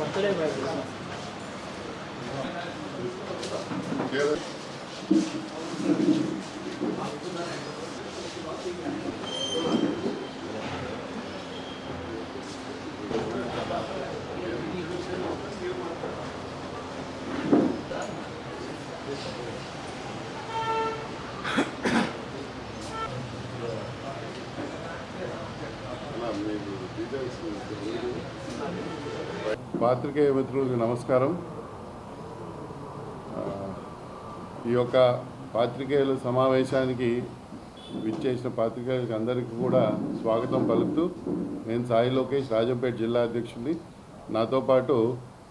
Birthday boy పాత్రికేయ మిత్రులకు నమస్కారం. ఈ యొక్క పాత్రికేయుల సమావేశానికి విచ్చేసిన పాత్రికేయులకు అందరికీ కూడా స్వాగతం పలుకుతూ నేను సాయి లోకేష్ రాజంపేట జిల్లా అధ్యక్షుడిని. నాతో పాటు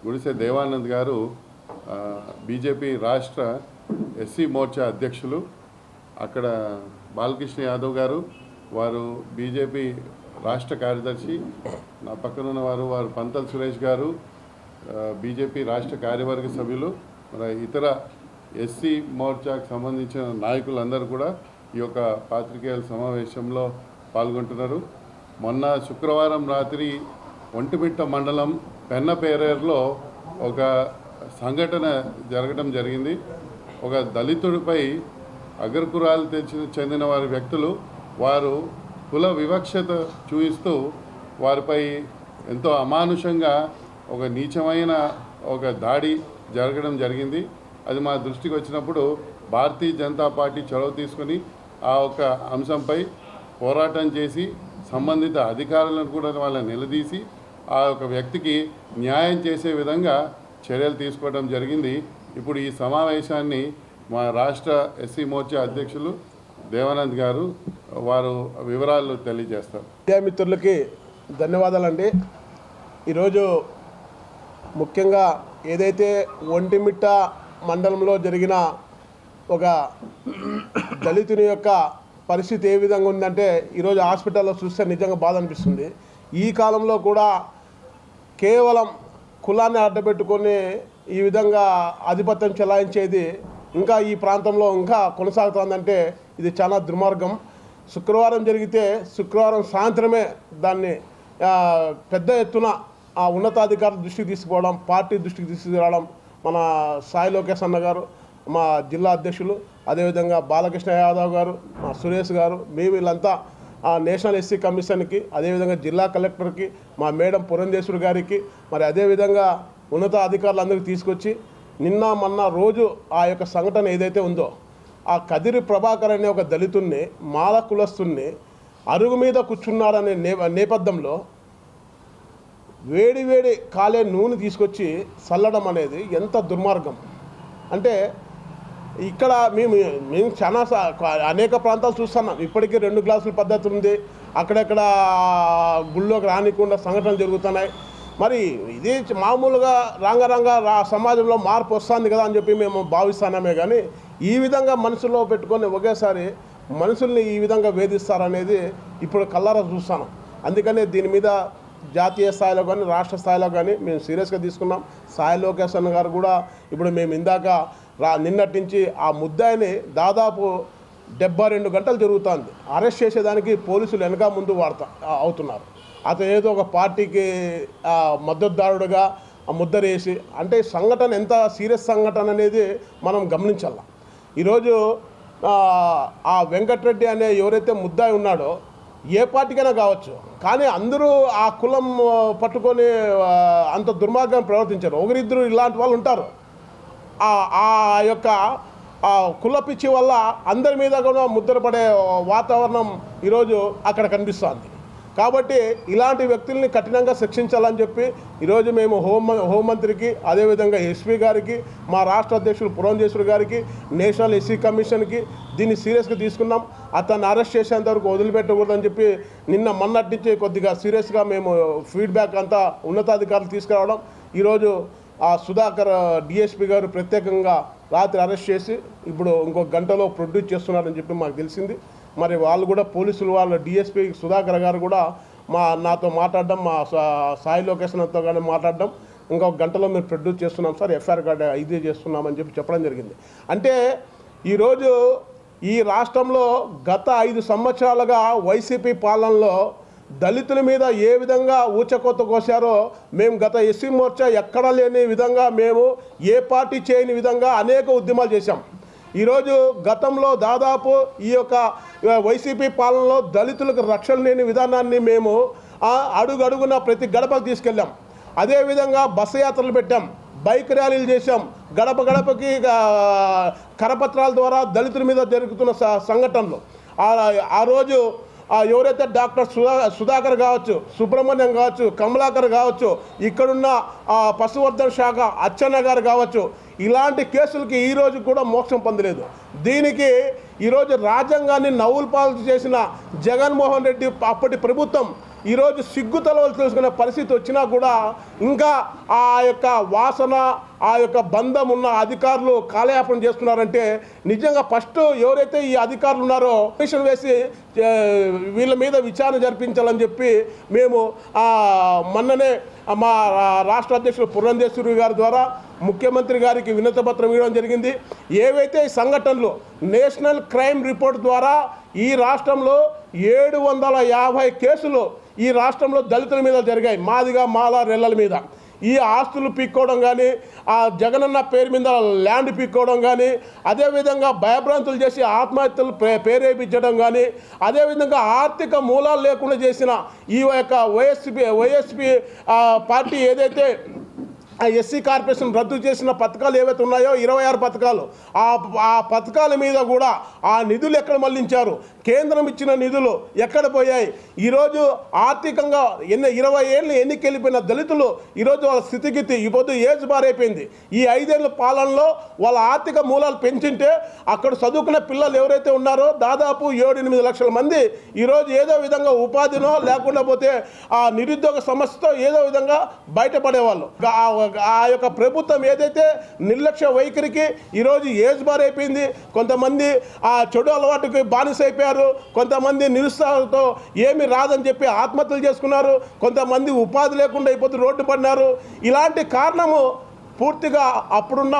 గుడిసె దేవానంద్ గారు బీజేపీ రాష్ట్ర ఎస్సీ మోర్చా అధ్యక్షులు అక్కడ బాలకృష్ణ యాదవ్ గారు వారు బీజేపీ రాష్ట్ర కార్యదర్శి నా పక్కనున్న వారు వారు పంతల్ సురేష్ గారు బీజేపీ రాష్ట్ర కార్యవర్గ సభ్యులు మరి ఇతర ఎస్సీ మోర్చాకు సంబంధించిన నాయకులందరూ కూడా ఈ యొక్క పాత్రికేయుల సమావేశంలో పాల్గొంటున్నారు. మొన్న శుక్రవారం రాత్రి ఒంటిమిట్ట మండలం పెన్నపేరేరులో ఒక సంఘటన జరగడం జరిగింది. ఒక దళితుడిపై అగ్రకురాలు తెచ్చి చెందిన వారి వ్యక్తులు వారు కుల వివక్షత చూపిస్తూ వారిపై ఎంతో అమానుషంగా ఒక నీచమైన ఒక దాడి జరగడం జరిగింది. అది మా దృష్టికి వచ్చినప్పుడు భారతీయ జనతా పార్టీ చొరవ తీసుకొని ఆ ఒక అంశంపై పోరాటం చేసి సంబంధిత అధికారులను కూడా వాళ్ళని నిలదీసి ఆ యొక్క వ్యక్తికి న్యాయం చేసే విధంగా చర్యలు తీసుకోవడం జరిగింది. ఇప్పుడు ఈ సమావేశాన్ని మా రాష్ట్ర ఎస్సీ మోర్చా అధ్యక్షులు దేవానంద్ గారు వారు వివరాలు తెలియజేస్తారు. విద్యామిత్రులకి ధన్యవాదాలండి. ఈరోజు ముఖ్యంగా ఏదైతే ఒంటిమిట్ట మండలంలో జరిగిన ఒక దళితుని యొక్క పరిస్థితి ఏ విధంగా ఉందంటే ఈరోజు హాస్పిటల్లో చూస్తే నిజంగా బాధ అనిపిస్తుంది. ఈ కాలంలో కూడా కేవలం కులాన్ని అడ్డపెట్టుకొని ఈ విధంగా ఆధిపత్యం చెలాయించేది ఇంకా ఈ ప్రాంతంలో ఇంకా కొనసాగుతోందంటే ఇది చాలా దుర్మార్గం. శుక్రవారం జరిగితే శుక్రవారం సాయంత్రమే దాన్ని పెద్ద ఎత్తున ఆ ఉన్నతాధికారుల దృష్టికి తీసుకుపోవడం పార్టీ దృష్టికి తీసుకురావడం మన సాయి లోకేష్ అన్న గారు మా జిల్లా అధ్యక్షులు అదేవిధంగా బాలకృష్ణ యాదవ్ గారు మా సురేష్ గారు మేము వీళ్ళంతా ఆ నేషనల్ ఎస్సీ కమిషన్కి అదేవిధంగా జిల్లా కలెక్టర్కి మా మేడం పురంధేశ్వరి గారికి మరి అదేవిధంగా ఉన్నత అధికారులందరికీ తీసుకొచ్చి నిన్న మొన్న రోజు ఆ యొక్క సంఘటన ఏదైతే ఉందో ఆ కదిరి ప్రభాకర్ అనే ఒక దళితుణ్ణి మాల కులస్తుణ్ణి అరుగు మీద కూర్చున్నాడనే నే నేపథ్యంలో వేడి వేడి కాలే నూనె తీసుకొచ్చి చల్లడం అనేది ఎంత దుర్మార్గం. అంటే ఇక్కడ మేము మేము చాలా అనేక ప్రాంతాలు చూస్తున్నాం. ఇప్పటికీ రెండు గ్లాసుల పద్ధతి ఉంది. అక్కడక్కడ గుళ్ళోకి రానికుండా సంఘటనలు జరుగుతున్నాయి. మరి ఇది మామూలుగా రంగరంగ రా సమాజంలో మార్పు వస్తుంది కదా అని చెప్పి మేము భావిస్తున్నామే కానీ ఈ విధంగా మనసులో పెట్టుకొని ఒకేసారి మనుషుల్ని ఈ విధంగా వేధిస్తారనేది ఇప్పుడు కల్లారా చూస్తాను. అందుకనే దీని మీద జాతీయ స్థాయిలో కానీ రాష్ట్ర స్థాయిలో కానీ మేము సీరియస్గా తీసుకున్నాం. సాయి లోకేష్ అన్న గారు కూడా ఇప్పుడు మేము ఇందాక రా నిన్నటి నుంచి ఆ ముద్దాయిని దాదాపు డెబ్బై రెండు గంటలు జరుగుతుంది. అరెస్ట్ చేసేదానికి పోలీసులు వెనక ముందు వాడతా అవుతున్నారు. అతను ఏదో ఒక పార్టీకి మద్దతుదారుడుగా ఆ అంటే సంఘటన ఎంత సీరియస్ సంఘటన అనేది మనం గమనించాల. ఈరోజు ఆ, వెంకటరెడ్డి అనే ఎవరైతే ముద్దాయి ఉన్నాడో ఏ పార్టీకైనా కావచ్చు. కానీ అందరూ ఆ కులం పట్టుకొని అంత దుర్మార్గం ప్రవర్తించారు. ఒకరిద్దరు ఇలాంటి వాళ్ళు ఉంటారు. ఆ ఆ యొక్క ఆ కుల పిచ్చి వల్ల అందరి మీద కూడా ముద్రపడే వాతావరణం ఈరోజు అక్కడ కనిపిస్తుంది. కాబట్టి ఇలాంటి వ్యక్తుల్ని కఠినంగా శిక్షించాలని చెప్పి ఈరోజు మేము హోం హోంమంత్రికి అదేవిధంగా ఎస్పీ గారికి మా రాష్ట్ర అధ్యక్షుడు పురంధేశ్వరి గారికి నేషనల్ ఎస్సీ కమిషన్కి దీన్ని సీరియస్గా తీసుకున్నాం. అతన్ని అరెస్ట్ చేసేంత వరకు వదిలిపెట్టకూడదని చెప్పి నిన్న మొన్నటి నుంచి కొద్దిగా సీరియస్గా మేము ఫీడ్బ్యాక్ అంతా ఉన్నతాధికారులు తీసుకురావడం. ఈరోజు ఆ సుధాకర్ డిఎస్పీ గారు ప్రత్యేకంగా రాత్రి అరెస్ట్ చేసి ఇప్పుడు ఇంకో గంటలో ప్రొడ్యూస్ చేస్తున్నారని చెప్పి మాకు తెలిసింది. మరి వాళ్ళు కూడా పోలీసులు వాళ్ళ డిఎస్పీ సుధాకర్ గారు కూడా మా నాతో మాట్లాడడం మా సాయి లొకేషన్తో కానీ మాట్లాడడం ఇంకొక గంటలో మేము ప్రొడ్యూస్ చేస్తున్నాం సార్ ఎఫ్ఐఆర్ కార్డు ఇది చేస్తున్నామని చెప్పి చెప్పడం జరిగింది. అంటే ఈరోజు ఈ రాష్ట్రంలో గత ఐదు సంవత్సరాలుగా వైసీపీ పాలనలో దళితుల మీద ఏ విధంగా ఊచకొత్త కోశారో మేము గత ఎస్సీ మోర్చా ఎక్కడా లేని విధంగా మేము ఏ పార్టీ చేయని విధంగా అనేక ఉద్యమాలు చేశాం. ఈరోజు గతంలో దాదాపు ఈ యొక్క వైసీపీ పాలనలో దళితులకు రక్షణ లేని విధానాన్ని మేము ఆ, అడుగడుగున ప్రతి గడపకు తీసుకెళ్ళాం. అదేవిధంగా బస్సు యాత్రలు పెట్టాం బైక్ ర్యాలీలు చేశాం. గడప గడపకి కరపత్రాల ద్వారా దళితుల మీద జరుగుతున్న సంఘటనలు. ఆ- రోజు ఆ, ఎవరైతే డాక్టర్ సుధా సుధాకర్ కావచ్చు సుబ్రహ్మణ్యం కావచ్చు కమలాకర్ కావచ్చు ఇక్కడున్న ఆ, పశువర్ధన్ శాఖ అచ్చన్న గారు కావచ్చు ఇలాంటి కేసులకి ఈ రోజు కూడా మోక్షం పొందలేదు. దీనికి ఈరోజు రాజ్యాంగాన్ని నవ్వులపాలు చేసిన జగన్మోహన్ రెడ్డి అప్పటి ప్రభుత్వం ఈరోజు సిగ్గు తలవలు తెలుసుకునే పరిస్థితి వచ్చినా కూడా ఇంకా ఆ యొక్క వాసన ఆ యొక్క బంధం ఉన్న అధికారులు కాలయాపన చేస్తున్నారంటే నిజంగా ఫస్ట్ ఎవరైతే ఈ అధికారులు ఉన్నారో కమిషన్ వేసి వీళ్ళ మీద విచారణ జరిపించాలని చెప్పి మేము మొన్ననే మా రాష్ట్ర అధ్యక్షుడు పురంధేశ్వరి గారి ద్వారా ముఖ్యమంత్రి గారికి వినతపత్రం ఇవ్వడం జరిగింది. ఏవైతే ఈ సంఘటనలు నేషనల్ క్రైమ్ రిపోర్ట్ ద్వారా ఈ రాష్ట్రంలో ఏడు వందల యాభై కేసులు ఈ రాష్ట్రంలో దళితుల మీద జరిగాయి. మాదిగా మాల రెల్లల మీద. ఈ ఆస్తులు పీక్కోవడం కానీ ఆ జగనన్న పేరు మీద ల్యాండ్ పీక్కోవడం కానీ అదేవిధంగా భయభ్రాంతులు చేసి ఆత్మహత్యలు పేరేపించడం ప్రేరేపించడం కానీ అదేవిధంగా ఆర్థిక మూలాలు లేకుండా చేసిన ఈ యొక్క వైఎస్పీ వైఎస్పి పార్టీ ఏదైతే ఆ ఎస్సీ కార్పొరేషన్ రద్దు చేసిన పథకాలు ఏవైతే ఉన్నాయో ఇరవై ఆరు పథకాలు ఆ ఆ పథకాల మీద కూడా ఆ నిధులు ఎక్కడ మళ్ళించారు? కేంద్రం ఇచ్చిన నిధులు ఎక్కడ పోయాయి? ఈరోజు ఆర్థికంగా ఎన్ని ఇరవై ఏళ్ళు ఎన్నికెళ్ళిపోయిన దళితులు ఈరోజు వాళ్ళ స్థితిగతి ఈ పొద్దు ఏజ్ బారైపోయింది ఈ ఐదేళ్ళ పాలనలో వాళ్ళ ఆర్థిక మూలాలు పెంచింటే అక్కడ చదువుకున్న పిల్లలు ఎవరైతే ఉన్నారో దాదాపు ఏడు ఎనిమిది లక్షల మంది ఈరోజు ఏదో విధంగా ఉపాధినో లేకుండా పోతే ఆ నిరుద్యోగ సమస్యతో ఏదో విధంగా బయటపడేవాళ్ళు. ఆ- యొక్క ప్రభుత్వం ఏదైతే నిర్లక్ష్య వైఖరికి ఈరోజు ఏజ్ బారైపోయింది కొంతమంది ఆ చెడు అలవాటుకి బానిస అయిపోయారు కొంతమంది నిరుత్సాహంతో ఏమి రాదని చెప్పి ఆత్మహత్యలు చేసుకున్నారు. కొంతమంది ఉపాధి లేకుండా అయిపోతే రోడ్డు పడినారు. ఇలాంటి కారణము పూర్తిగా అప్పుడున్న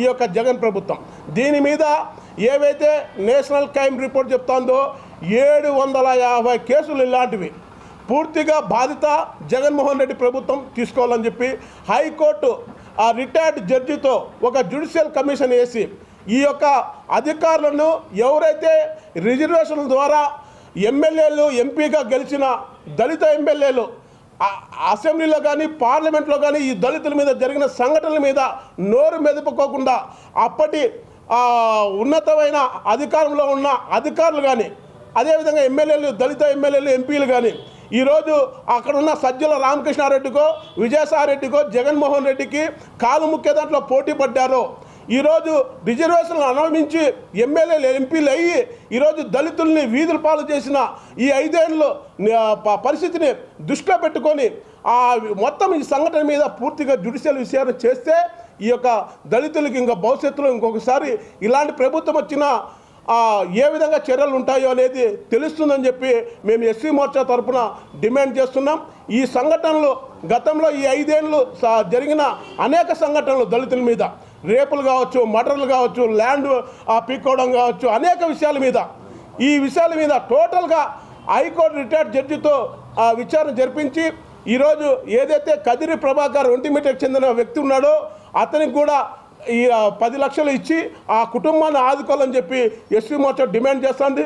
ఈ యొక్క జగన్ ప్రభుత్వం. దీని మీద ఏవైతే నేషనల్ క్రైమ్ రిపోర్ట్ చెప్తాందో ఏడు వందల యాభై కేసులు ఇలాంటివి. పూర్తిగా బాధిత జగన్మోహన్ రెడ్డి ప్రభుత్వం తీసుకోవాలని చెప్పి హైకోర్టు ఆ రిటైర్డ్ జడ్జితో ఒక జ్యుడిషియల్ కమిషన్ వేసి ఈ యొక్క అధికారులను ఎవరైతే రిజర్వేషన్ల ద్వారా ఎమ్మెల్యేలు ఎంపీగా గెలిచిన దళిత ఎమ్మెల్యేలు అసెంబ్లీలో కానీ పార్లమెంట్లో కానీ ఈ దళితుల మీద జరిగిన సంఘటనల మీద నోరు మెదుపుకోకుండా అప్పటి ఉన్నతమైన అధికారంలో ఉన్న అధికారులు కానీ అదేవిధంగా ఎమ్మెల్యేలు దళిత ఎమ్మెల్యేలు ఎంపీలు కానీ ఈరోజు అక్కడ ఉన్న సజ్జల రామకృష్ణారెడ్డికో విజయసాయిరెడ్డికో జగన్మోహన్ రెడ్డికి కాలు ముఖ్య దాంట్లో పోటీ పడ్డారో ఈరోజు రిజర్వేషన్లు అనుభవించి ఎమ్మెల్యేలు ఎంపీలు అయ్యి ఈరోజు దళితుల్ని వీధుల పాలు చేసిన ఈ ఐదేళ్ళు పరిస్థితిని దృష్టిలో పెట్టుకొని ఆ మొత్తం ఈ సంఘటన మీద పూర్తిగా జ్యుడిషియల్ విచారణ చేస్తే ఈ యొక్క దళితులకి ఇంకా భవిష్యత్తులో ఇంకొకసారి ఇలాంటి ప్రభుత్వం వచ్చినా ఏ విధంగా చర్యలు ఉంటాయో అనేది తెలుస్తుందని చెప్పి మేము ఎస్సీ మోర్చా తరఫున డిమాండ్ చేస్తున్నాం. ఈ సంఘటనలు గతంలో ఈ ఐదేళ్ళు జరిగిన అనేక సంఘటనలు దళితుల మీద. రేపులు కావచ్చు మర్డర్లు కావచ్చు ల్యాండ్ ఆ, పీక్కోవడం కావచ్చు అనేక విషయాల మీద. ఈ విషయాల మీద టోటల్గా హైకోర్టు రిటైర్డ్ జడ్జితో ఆ, విచారణ జరిపించి ఈరోజు ఏదైతే కదిరి ప్రభాకర్ ఒంటిమిటకు చెందిన వ్యక్తి ఉన్నాడో అతనికి కూడా ఈ పది లక్షలు ఇచ్చి ఆ కుటుంబాన్ని ఆదుకోవాలని చెప్పి ఎస్సీ మోర్చా డిమాండ్ చేస్తుంది.